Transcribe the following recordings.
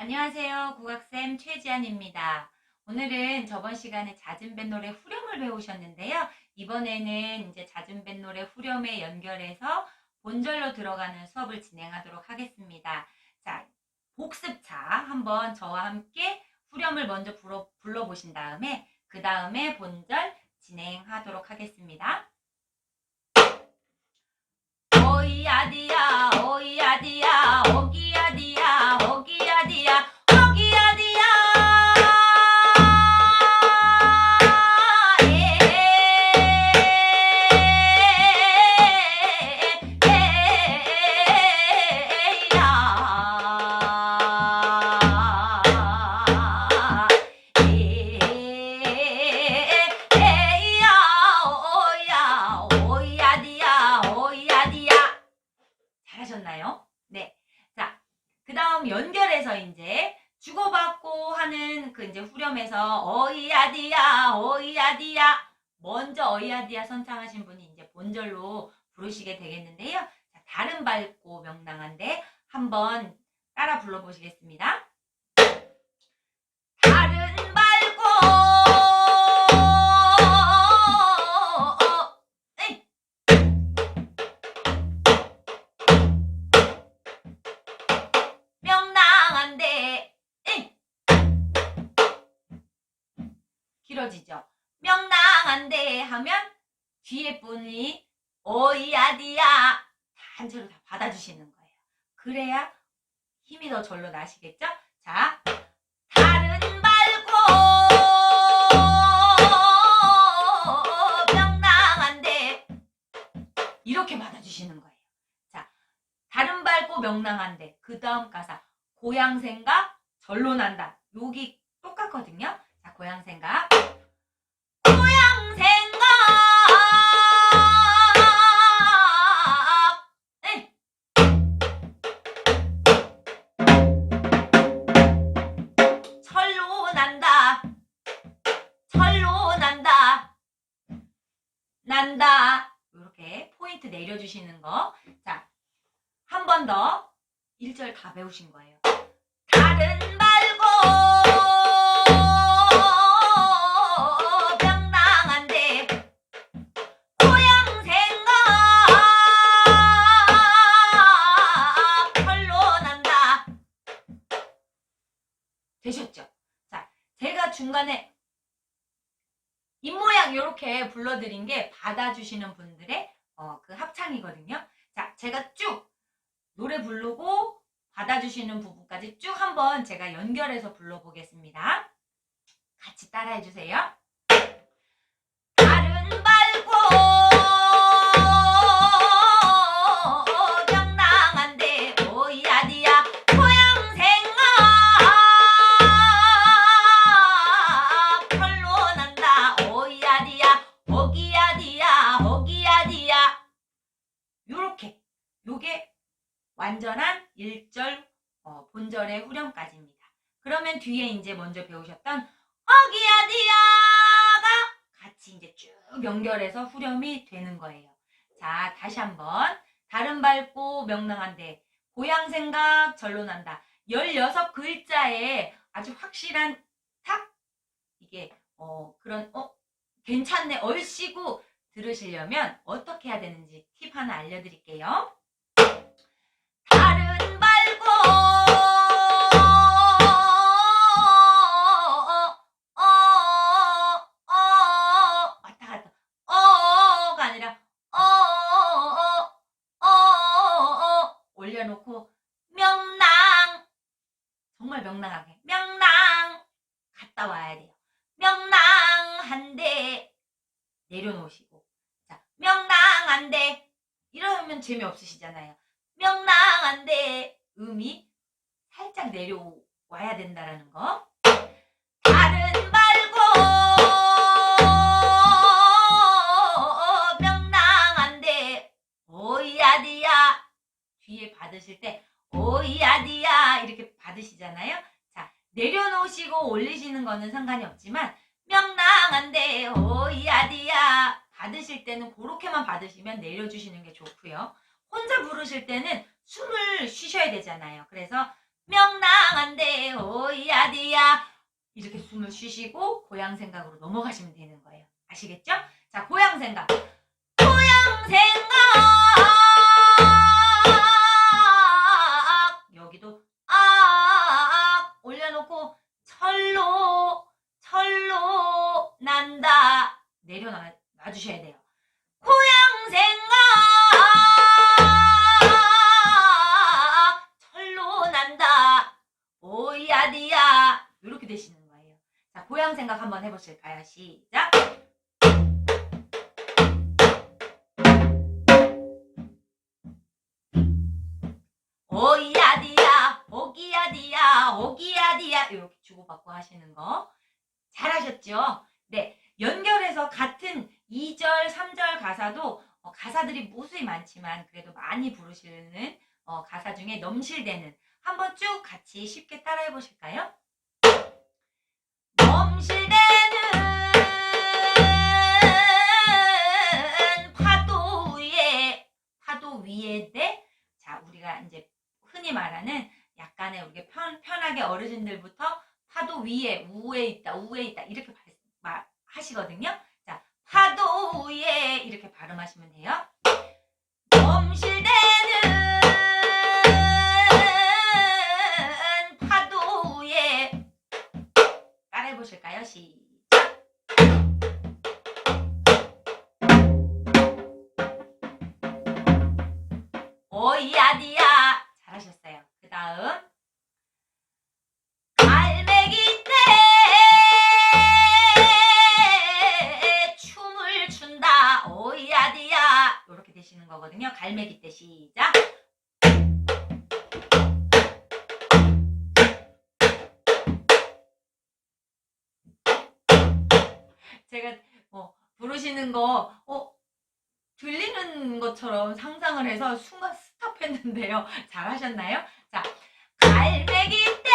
안녕하세요. 국악쌤 최지안입니다. 오늘은 저번 시간에 잦은 뱃 노래 후렴을 배우셨는데요. 이번에는 이제 잦은 뱃 노래 후렴에 연결해서 본절로 들어가는 수업을 진행하도록 하겠습니다. 자, 복습차 한번 저와 함께 후렴을 먼저 불러, 불러보신 다음에 그 다음에 본절 진행하도록 하겠습니다. 오이야디야 오이야디야 오기 잘하셨나요? 네. 자, 그 다음 연결해서 이제 주고받고 하는 그 이제 후렴에서 어이야디야, 어이야디야. 먼저 어이야디야 선창하신 분이 이제 본절로 부르시게 되겠는데요. 자, 다른 밝고 명랑한데 한번 따라 불러보시겠습니다. 명랑한데 하면 뒤에 분이 어이야디야 단체로 다 받아주시는 거예요. 그래야 힘이 더 절로 나시겠죠? 자, 다른 말고 명랑한데 이렇게 받아주시는 거예요. 자, 다른 밝고 명랑한데 그 다음 가사 고향 생각 절로 난다. 여기 똑같거든요. 자, 고향 생각 내려주시는 거. 자, 한 번 더. 1절 다 배우신 거예요. 다른 말고 명랑한데 고향 생각 철로 난다. 되셨죠? 자, 제가 중간에 입모양 이렇게 불러드린 게 받아주시는 분들의 어, 그 합창이거든요. 자, 제가 쭉 노래 부르고 받아주시는 부분까지 쭉 한번 제가 연결해서 불러보겠습니다. 같이 따라해 주세요. 뒤에 이제 먼저 배우셨던 어기야디야가 같이 이제 쭉 연결해서 후렴이 되는 거예요. 자, 다시 한번 다른 밝고 명랑한데 고향 생각 절로 난다. 16 글자에 아주 확실한 탁 이게 어 그런 어 괜찮네 얼씨구 들으시려면 어떻게 해야 되는지 팁 하나 알려드릴게요. 올려놓고 명랑 정말 명랑하게 명랑 갔다 와야 돼요. 명랑한데 내려놓으시고 자 명랑한데 이러면 재미없으시잖아요. 명랑한데 음이 살짝 내려와야 된다라는 거. 내려놓으시고 올리시는 거는 상관이 없지만 명랑한데 오이야디야 받으실 때는 그렇게만 받으시면 내려주시는 게 좋고요. 혼자 부르실 때는 숨을 쉬셔야 되잖아요. 그래서 명랑한데 오야디야 이렇게 숨을 쉬시고 고향 생각으로 넘어가시면 되는 거예요. 아시겠죠? 자, 고향 생각. 고향 생각. 오야디야 이렇게 되시는 거예요. 자 고향 생각 한번 해보실까요? 시작. 오이야디야 오기야디야 오기야디야 이렇게 주고받고 하시는 거 잘하셨죠? 네 연결해서 같은 2절 3절 가사도 어, 가사들이 무수히 많지만 그래도 많이 부르시는 어, 가사 중에 넘실대는 한번 쭉 같이 쉽게 따라해 보실까요? 넘실대는 파도 위에 파도 위에 대 자 우리가 이제 흔히 말하는 약간의 우리가 편, 편하게 어르신들부터 파도 위에 우에 있다 우에 있다 이렇게 발- 말 하시거든요. 자 파도 위에 이렇게 발음하시면 돼요. 보실까요? 시작. 오이야디야 잘하셨어요. 그 다음 갈매기 때 춤을 춘다 오이야디야 이렇게 되시는 거거든요. 갈매기 때 시작. 부르시는 거 어, 들리는 것처럼 상상을 해서 순간 스탑했는데요. 잘 하셨나요? 자, 갈매기 때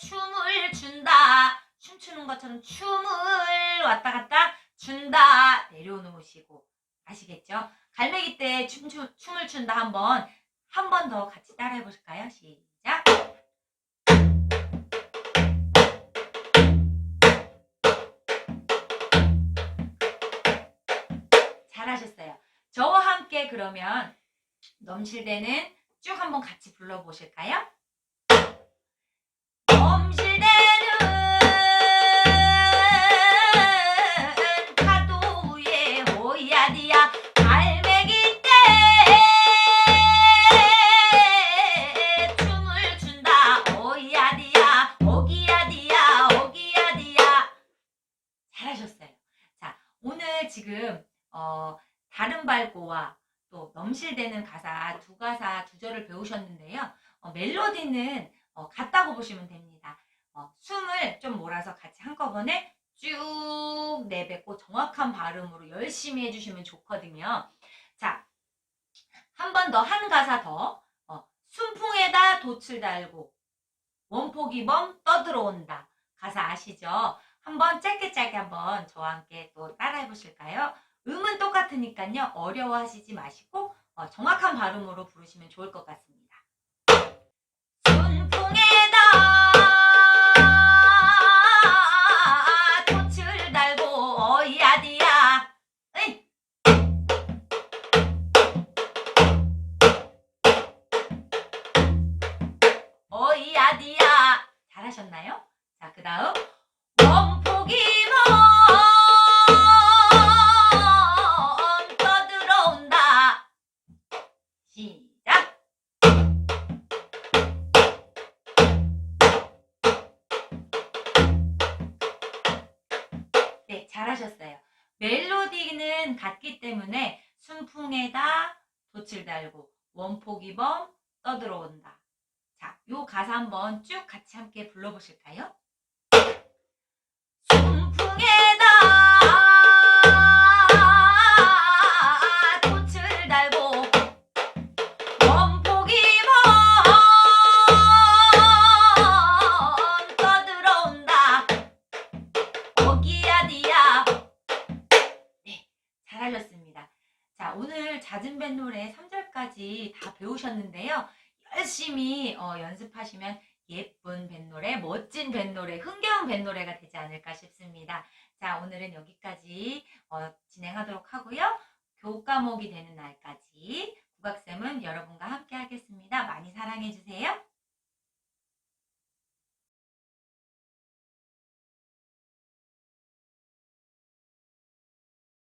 춤을 춘다. 춤추는 것처럼 춤을 왔다 갔다 준다. 내려놓으시고 아시겠죠? 갈매기 때 춤, 춤, 춤을 춘다 한번 한 번 더 같이 따라 해 보실까요? 시작. 잘하셨어요. 저와 함께 그러면 넘실대는 쭉 한번 같이 불러보실까요? 넘실대는 파도 위에 오야디야 갈매기 때 춤을 춘다 오야디야 오기야디야 오기야디야 잘하셨어요. 자 오늘 지금 어, 다른 발고와 또 넘실대는 가사 두 가사 두 절을 배우셨는데요. 어, 멜로디는 어, 같다고 보시면 됩니다. 어, 숨을 좀 몰아서 같이 한꺼번에 쭉 내뱉고 정확한 발음으로 열심히 해주시면 좋거든요. 자, 한 번 더, 한 가사 더. 어, 순풍에다 돛을 달고 원폭이범 떠들어온다. 가사 아시죠? 한번 짧게 짧게 한번 저와 함께 또 따라해 보실까요? 음은 똑같으니까요. 어려워하시지 마시고 어, 정확한 발음으로 부르시면 좋을 것 같습니다. 돛을 달고 원폭이범 떠들어온다 자, 요 가사 한번 쭉 같이 함께 불러보실까요? 다 배우셨는데요. 열심히 어, 연습하시면 예쁜 뱃노래, 멋진 뱃노래, 흥겨운 뱃노래가 되지 않을까 싶습니다. 자, 오늘은 여기까지 어, 진행하도록 하고요. 교과목이 되는 날까지 국악쌤은 여러분과 함께 하겠습니다. 많이 사랑해주세요.